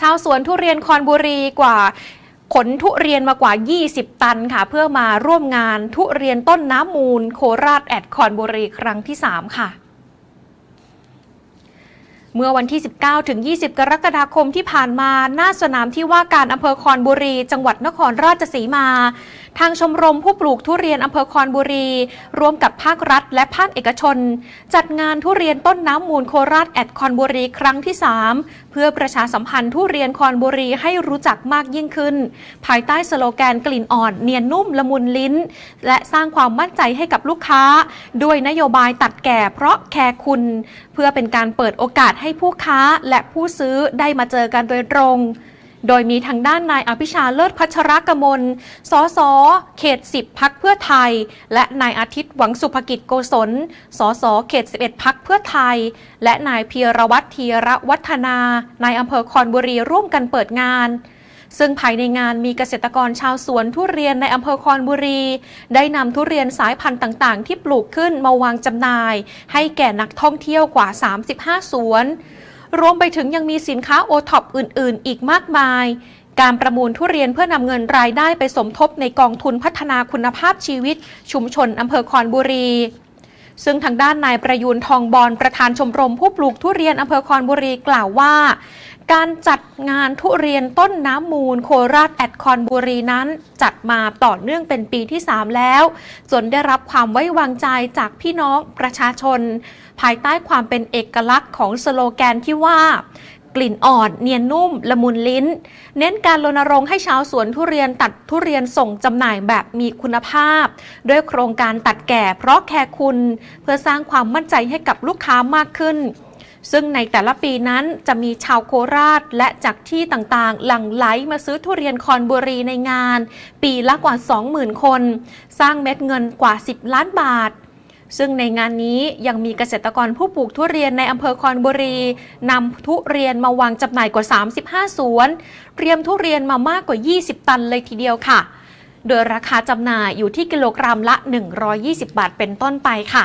ชาวสวนทุเรียนคอนบุรีกว่าขนทุเรียนมากว่า 20 ตันค่ะ เพื่อมาร่วมงานทุเรียนต้นน้ำมูล โคราชแอดคอนบุรีครั้งที่ 3 ค่ะเมื่อวันที่ 19 ถึง 20 กรกฎาคมที่ผ่านมา หน้าสนามที่ว่าการอำเภอคอนบุรี จังหวัดนครราชสีมา ทางชมรมผู้ปลูกทุเรียนอำเภอคอนบุรี ร่วมกับภาครัฐ และภาคเอกชน จัดงานทุเรียนต้นน้ำมูลโคราชแอดคอนบุรีครั้งที่ 3 เพื่อประชาสัมพันธ์ทุเรียนคอนบุรีให้รู้จักมากยิ่งขึ้น ภายใต้สโลแกนกลิ่นอ่อน เนียนนุ่มละมุนลิ้น และสร้างความมั่นใจให้กับลูกค้า ด้วยนโยบายตัดแก่เพราะแคร์คุณ เพื่อเป็นการเปิดโอกาสให้ผู้ค้าและผู้ซื้อได้มาเจอกันโดยตรง โดยมีทางด้านนายอภิชาเลิศพัชรกมล สส เขต 10 พักเพื่อไทย และนายอาทิตย์หวังสุภกิจโกศล สส เขต 11 พักเพื่อไทย และนายเพียรวัตรธีระวัฒนานายอำเภอคอนบุรีร่วมกันเปิดงานซึ่งภายในงานมีเกษตรกรชาวสวนทุเรียนในอำเภอคอนบุรี ได้นำทุเรียนสายพันธุ์ต่างๆ ที่ปลูกขึ้นมาวางจำหน่าย ให้แก่นักท่องเที่ยวกว่า 35 สวน รวมไปถึงยังมีสินค้าโอท็อปอื่น ๆ อีกมากมาย การประมูลทุเรียนเพื่อนำเงินรายได้ไปสมทบในกองทุนพัฒนาคุณภาพชีวิต ชุมชนอำเภอคอนบุรีซึ่งทางด้านนายประยูนทองบอลประธานชมรมผู้ปลูกทุเรียนอำเภอคอนบุรีกล่าวว่า การจัดงานทุเรียนต้นน้ำมูลโคราชแอดคอนบุรีนั้น จัดมาต่อเนื่องเป็นปีที่ 3 แล้ว จนได้รับความไว้วางใจจากพี่น้องประชาชน ภายใต้ความเป็นเอกลักษณ์ของสโลแกนที่ว่ากลิ่นอ่อนเนียนนุ่ม ละมุนลิ้น เน้นการรณรงค์ให้ชาวสวนทุเรียนตัดทุเรียนส่งจำหน่ายแบบมีคุณภาพ ด้วยโครงการตัดแก่เพราะแคร์คุณ เพื่อสร้างความมั่นใจให้กับลูกค้ามากขึ้น ซึ่งในแต่ละปีนั้นจะมีชาวโคราชและจากที่ต่างๆ หลั่งไหลมาซื้อทุเรียนคอนบุรีในงาน ปีละกว่า 20,000 คน สร้างเม็ดเงินกว่า 10 ล้านบาท ซึ่งในงานนี้ยังมีเกษตรกรผู้ปลูกทุเรียนในอำเภอคอนบุรีนำทุเรียนมาวางจำหน่ายกว่า 35 สวน เตรียมทุเรียนมามากกว่า 20 ตันเลยทีเดียวค่ะ โดยราคาจำหน่ายอยู่ที่กิโลกรัมละ 120 บาทเป็นต้นไปค่ะ